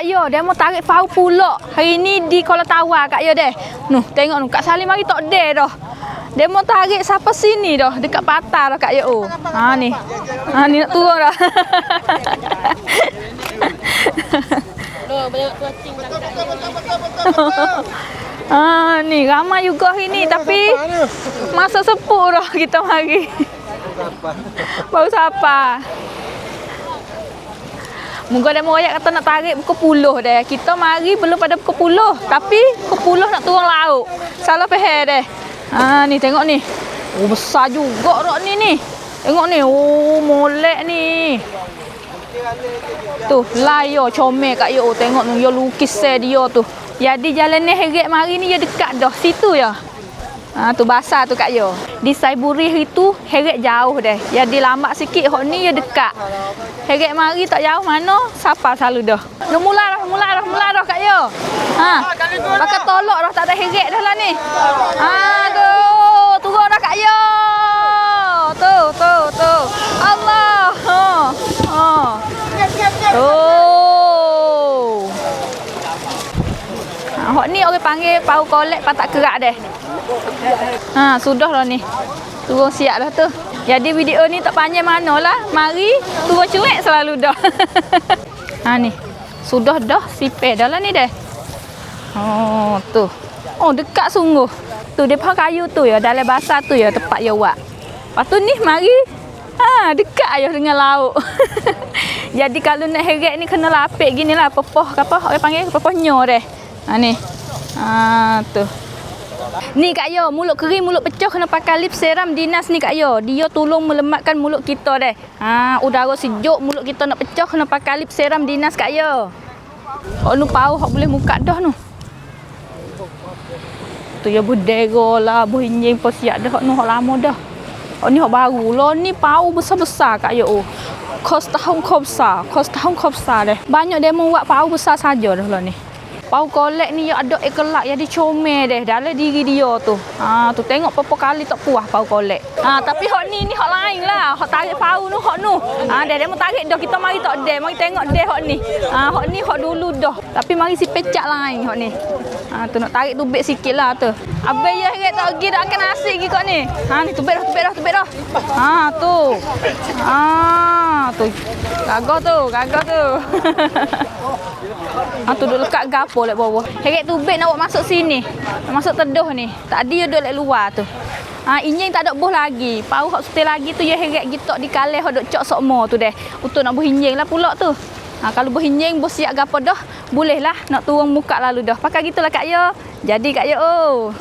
Kak Yo, dia mau tarik pau pulak. Hari ni di Kuala Tawar Kak Yo deh. Nuh, tengok nu Kak Salim mari tok deh dah. Dia mau tarik siapa sini dah, dekat patah dah Kak Yo. Ha ni. Ha ni nak turun dah. Loh, banyak kuating belakang. Ah, ni ramai juga hari ni tapi masa sepuk dah kita mari. Baru siapa? Moga dia merayat kata nak tarik pukul puluh deh. Kita mari belum pada pukul puluh. Tapi pukul puluh nak turun laut. Salah faham deh. Ha ni tengok ni. Oh besar juga rak ni ni. Tengok ni. Oh molek ni. Tu, layo comel kat yo. Tengok tu yo lukis dia tu. Jadi jalan ni heret mari ni dia dekat dah. Situ ya. Ha tu basah tu kat yo. Di Saiburih itu heret jauh deh. Jadi lambat sikit hok ni dia dekat. Heret mari tak jauh mana siapa selalu dah. Dah mula dah, mula dah, mula dah kat yo. Ha. Pakai tolak dah tak ada heret dah lah ni. Ha tu, turun dah kat yo. Tu, tu, tu. Allah. Ha. Ha. Oh. Ha, hok ni orang panggil pau kolek patak kerak deh. Ha, sudah dah ni. Turun siap dah tu. Jadi video ni tak panjang mana lah. Mari turun cuek selalu dah. ha ni. Sudah dah sipeh dah lah ni deh. Oh, tu. Oh, dekat sungguh. Tu dia pakai kayu tu ya, dalam basah tu ya tempat ya buat. Lepas tu ni mari Ha, dekat ayah dengan laut. Jadi kalau nak heret ni kena lapik gini lah. Pepoh apa? Orang panggil pepoh nyor deh. Ha ni. Ha tu. Ni Kak Yo, mulut kering, mulut pecah kena pakai lip serum dinas ni Kak Yo. Dia tolong melematkan mulut kita deh. Ha, udara sejuk, mulut kita nak pecah kena pakai lip serum dinas Kak Yo. Oh nu pau hok boleh muka dah nu. Tu ya budego lah, buh injing pun siap dah nu hok lama dah. Oh ni hok baru lah. Ni pau besar-besar Kak Yo. Oh. Kos tahun besar. Kos tahun besar deh. Banyak mau buat pau besar saja dah lah ni. Pau kolek ni ada ekelak jadi comel deh dalam diri dia tu. Ha tu tengok berapa kali tak puas pau kolek. Ha tapi hok ni ni hok lain lah. Hok tarik pau nu hok nu. Ha dia dia mau tarik dah kita mari tak deh. Mari tengok deh hok ni. Ha hok ni hok dulu dah. Tapi mari si pecak lain hok ni. Ha tu nak tarik tubik sikit lah tu. Abai ya heret tak pergi dah akan asik lagi kau ni. Ha ni tubik dah tubik dah tubik dah. Ha tu. Ha tu. Gagah tu, gagah tu. Ha tu duduk dekat gapo lek bawah. Heret tubik nak buat masuk sini. Masuk teduh ni. Tadi dia duduk lek luar tu. Ha injing tak ada buh lagi. Pau hok setel lagi tu ya heret gitok di kaleh hok duk cok sokmo tu deh. Untuk nak buh injing lah pula tu. Ha, kalau buh injing buh siap gapo dah, bolehlah nak turun muka lalu dah. Pakai gitulah Kak Yo. Jadi Kak Yo. Oh.